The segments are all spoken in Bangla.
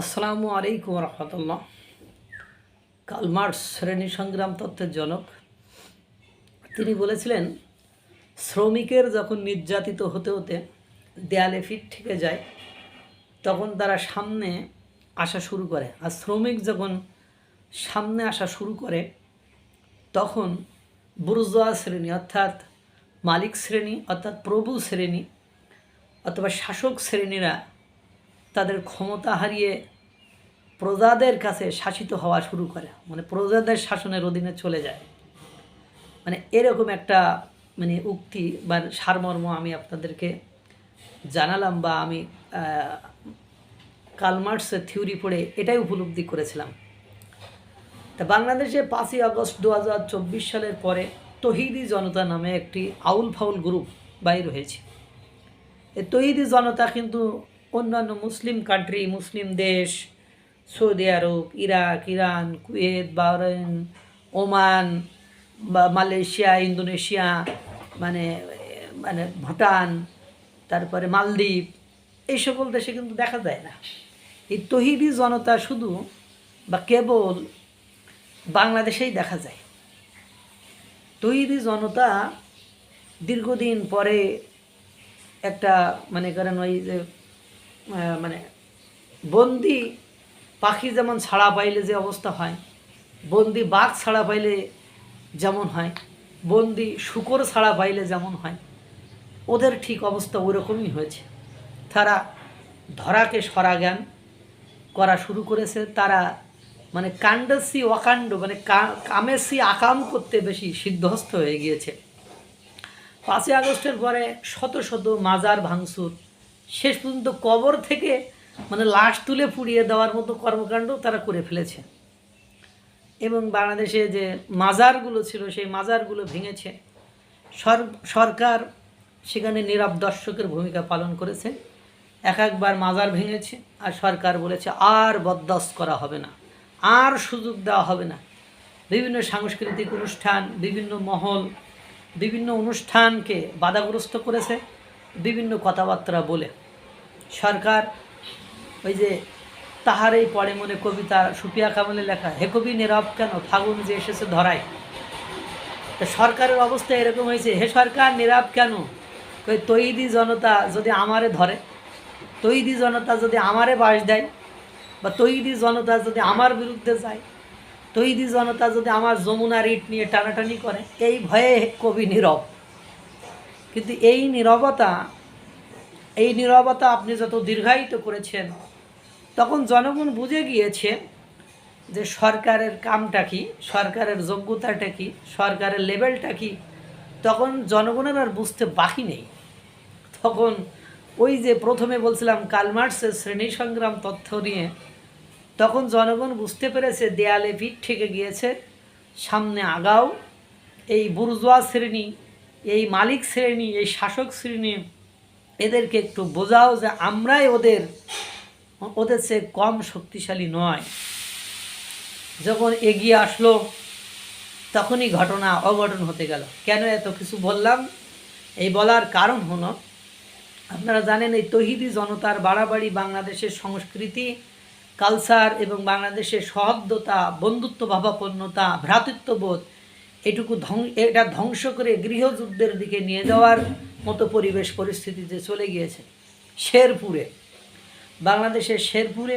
আসসালামু আলাইকুম রহমতুল্লাহ। কালমার্স শ্রেণি সংগ্রাম তত্ত্বের জনক, তিনি বলেছিলেন, শ্রমিকের যখন নির্যাতিত হতে হতে দেয়ালে ফিট থেকে যায়, তখন তারা সামনে আসা শুরু করে। আর শ্রমিক যখন সামনে আসা শুরু করে, তখন বুর্জোয়া শ্রেণি, অর্থাৎ মালিক শ্রেণি, অর্থাৎ প্রভু শ্রেণি, অথবা শাসক শ্রেণীরা তাদের ক্ষমতা হারিয়ে প্রজাদের কাছে শাসিত হওয়া শুরু করে। মানে প্রজাদের শাসনের অধীনে চলে যায়। মানে এরকম একটা মানে উক্তি বা সারমর্ম আমি আপনাদেরকে জানালাম বা আমি কালমার্সের থিওরি পড়ে এটাই উপলব্ধি করেছিলাম। তা বাংলাদেশে পাঁচই আগস্ট দু হাজার চব্বিশ সালের পরে তহিদি জনতা নামে একটি আউল ফাউল গ্রুপ বাইর হয়েছে। এই তহিদি জনতা কিন্তু অন্যান্য মুসলিম কান্ট্রি মুসলিম দেশ, Saudi Arab, Iraq, Iran, Kuwait, Bahrain, Oman, বা মালয়েশিয়া, ইন্দোনেশিয়া মানে মানে ভুটান, তারপরে মালদ্বীপ, এই সকল দেশে কিন্তু দেখা যায় না। এই তহিদি জনতা শুধু বা কেবল বাংলাদেশেই দেখা যায়। তৈরি জনতা দীর্ঘদিন পরে একটা মানে করেন ওই যে মানে বন্দি পাখি যেমন ছাড়া পাইলে যে অবস্থা হয়, বন্দি বাঘ ছাড়া পাইলে যেমন হয়, বন্দি শুকর ছাড়া পাইলে যেমন হয়, ওদের ঠিক অবস্থা ওরকমই হয়েছে। তারা ধরাকে সরা জ্ঞান করা শুরু করেছে, তারা মানে কাণ্ডসি অকাণ্ড মানে কামেসি আকাম করতে বেশি সিদ্ধহস্ত হয়ে গিয়েছে। পাঁচই আগস্টের পরে শত শত মাজার ভাঙচুর শেষ পর্যন্ত কবর থেকে মানে লাশ তুলে পুড়িয়ে দেওয়ার মতো কর্মকাণ্ড তারা করে ফেলেছে। এবং বাংলাদেশে যে মাজারগুলো ছিল, সেই মাজারগুলো ভেঙেছে। সর- সরকার সেখানে নীরব দর্শকের ভূমিকা পালন করেছে। এক একবার মাজার ভেঙেছে আর সরকার বলেছে, আর বরদাস্ত করা হবে না, আর সুযোগ দেওয়া হবে না। বিভিন্ন সাংস্কৃতিক অনুষ্ঠান, বিভিন্ন মহল, বিভিন্ন অনুষ্ঠানকে বাধাগ্রস্ত করেছে। বিভিন্ন কথাবার্তা বলে সরকার, ওই যে তাহারেই পড়ে মনে কবিতা সুপিয়া কামলে লেখা, হে কবি নীরব কেন? ফাগুন যে এসেছে ধরায়। তা সরকারের অবস্থা এরকম হয়েছে, হে সরকার নীরব কেন? ওই তৈদি জনতা যদি আমারে ধরে, তৈদি জনতা যদি আমারে বাস দেয়, বা তৈদি জনতা যদি আমার বিরুদ্ধে যায়, তৈদি জনতা যদি আমার যমুনার ইট নিয়ে টানাটানি করে, এই ভয়ে কবি নীরব। কিন্তু এই নীরবতা এই নীরবতা আপনি যত দীর্ঘায়িত করেছেন, তখন জনগণ বুঝে গিয়েছে যে সরকারের কামটা কি, সরকারের যোগ্যতাটা কি, সরকারের লেভেলটা কি, তখন জনগণের আর বুঝতে বাকি নেই। তখন ওই যে প্রথমে বলছিলাম কালমার্সের শ্রেণি সংগ্রাম তথ্য নিয়ে, তখন জনগণ বুঝতে পেরেছে দেয়ালে পিঠ ঠেকে গিয়েছে, সামনে আগাও, এই বুর্জোয়া শ্রেণি, এই মালিক শ্রেণি, এই শাসক শ্রেণি এদেরকে একটু বোঝাও যে আমরাই ওদের ওদের চেয়ে কম শক্তিশালী নয়। যখন এগিয়ে আসলো, তখনই ঘটনা অঘটন হতে গেল। কেন এত কিছু বললাম? এই বলার কারণ হলো, আপনারা জানেন এই তহিদি জনতার বাড়াবাড়ি বাংলাদেশের সংস্কৃতি কালচার এবং বাংলাদেশের সহদ্যতা বন্ধুত্ব ভাবাপন্নতা ভ্রাতৃত্ববোধ, এটুকু ধ্বং, এটা ধ্বংস করে গৃহযুদ্ধের দিকে নিয়ে যাওয়ার মতো পরিবেশ পরিস্থিতিতে চলে গিয়েছে। শেরপুরে। বাংলাদেশের শেরপুরে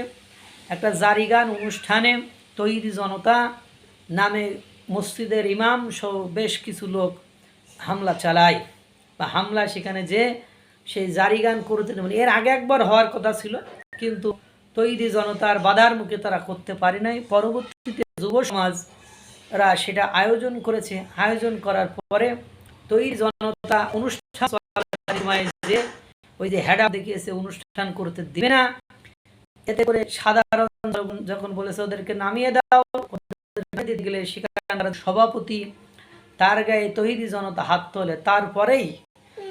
একটা জারিগান অনুষ্ঠানে তৈরি জনতা নামে মসজিদের ইমাম সহ বেশ কিছু লোক হামলা চালায়। বা হামলা সেখানে যে সেই জারিগান করতে মানে এর আগে একবার হওয়ার কথা ছিল, কিন্তু তৈরি জনতার বাধার মুখে তারা করতে পারে নাই। পরবর্তীতে যুব সমাজরা সেটা আয়োজন করেছে। আয়োজন করার পরে তৈরি জনতা অনুষ্ঠান যে ওই যে হেডা দেখিয়েছে, অনুষ্ঠান করতে দিবে না। এতে করে সাধারণ যখন বলেছে ওদেরকে নামিয়ে দাও গেলে সেখানকার সভাপতি তার গায়ে তৈরি জনতা হাত তোলে। তারপরেই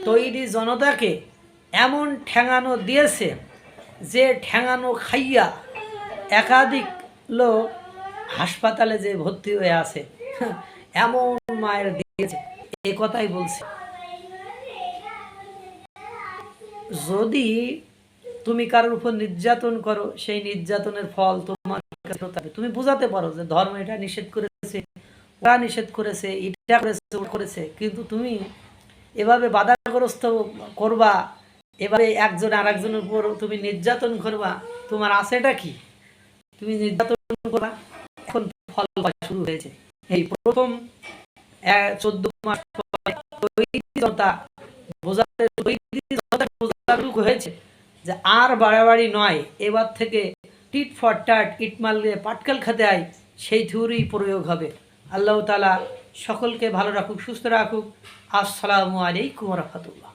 তৈরি জনতাকে এমন ঠেঙানো দিয়েছে যে ঠেঙানো খাইয়া একাধিক লোক হাসপাতালে যে ভর্তি হয়ে আছে, এমন মায়ের দিয়েছে। এ কথাই বলছে। যদি তুমি কারোর উপর নির্যাতন করো, সেই নির্যাতনের ফল তোমার কাছে তুমি বোঝাতে পারো যে ধর্ম এটা নিষেধ করেছে, ওরা নিষেধ করেছে, এটা করেছে করেছে। কিন্তু তুমি এভাবে বাধাগ্রস্ত করবা এবারে একজন আর একজনের উপর তুমি নির্যাতন করবা, তোমার আছেটা কি? তুমি নির্যাতন করবা, এখন ফল শুরু হয়েছে। এই প্রথম চোদ্দ মাস বোঝাতে হয়েছে যে আর বাড়াবাড়ি নয়, এবার থেকে টিট ফর টাট, ইট মারলে পাটকাল খাতে আয় সেই থিওরি প্রয়োগ হবে। আল্লাহ তালা সকলকে ভালো রাখুক, সুস্থ রাখুক। আসসালামু আলাইকুম রহমতুল্লাহ।